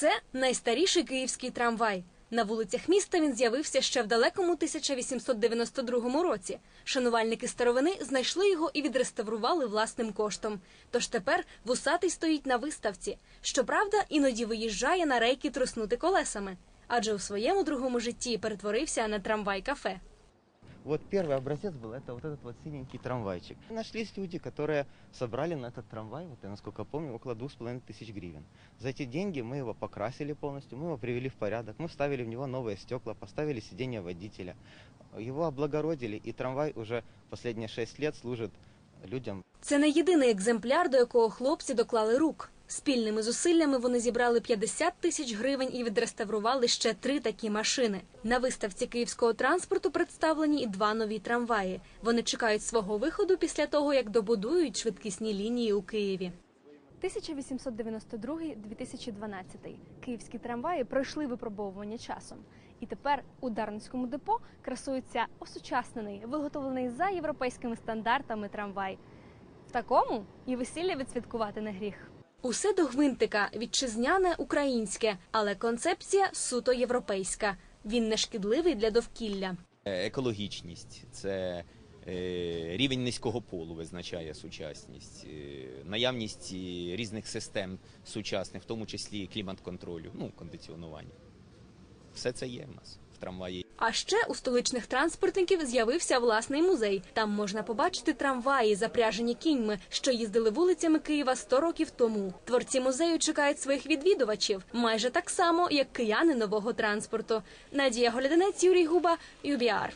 Це найстаріший київський трамвай. На вулицях міста він з'явився ще в далекому 1892 році. Шанувальники старовини знайшли його і відреставрували власним коштом. Тож тепер вусатий стоїть на виставці. Щоправда, іноді виїжджає на рейки труснути колесами, адже у своєму другому житті перетворився на трамвай-кафе. Вот первый образец был, это вот этот вот синенький трамвайчик. Нашлись люди, которые собрали на этот трамвай, вот я насколько помню, около двух с половиной тысяч гривен. За эти деньги мы его покрасили полностью, мы его привели в порядок, мы вставили в него новые стекла, поставили сиденье водителя. Его облагородили, и трамвай уже последние шесть лет служит людям Це не єдиний екземпляр, до якого хлопці доклали рук. Спільними зусиллями вони зібрали 50 тисяч гривень і відреставрували ще три такі машини. На виставці київського транспорту представлені і два нові трамваї. Вони чекають свого виходу після того, як добудують швидкісні лінії у Києві. 1892-2012 київські трамваї пройшли випробовування часом. І тепер у Дарницькому депо красується осучаснений, виготовлений за європейськими стандартами трамвай. В такому і весілля відсвяткувати не гріх. Усе до гвинтика вітчизняне українське, але концепція суто європейська. Він не шкідливий для довкілля. Е, екологічність, це е, рівень низького полу визначає сучасність, е, наявність різних систем сучасних, в тому числі клімат-контролю, ну, кондиціонування. Все це є в нас в трамваї. А ще у столичних транспортників з'явився власний музей. Там можна побачити трамваї, запряжені кіньми, що їздили вулицями Києва 100 років тому. Творці музею чекають своїх відвідувачів майже так само, як кияни нового транспорту. Надія Голядинець, Юрій Губа, ЮБІАР.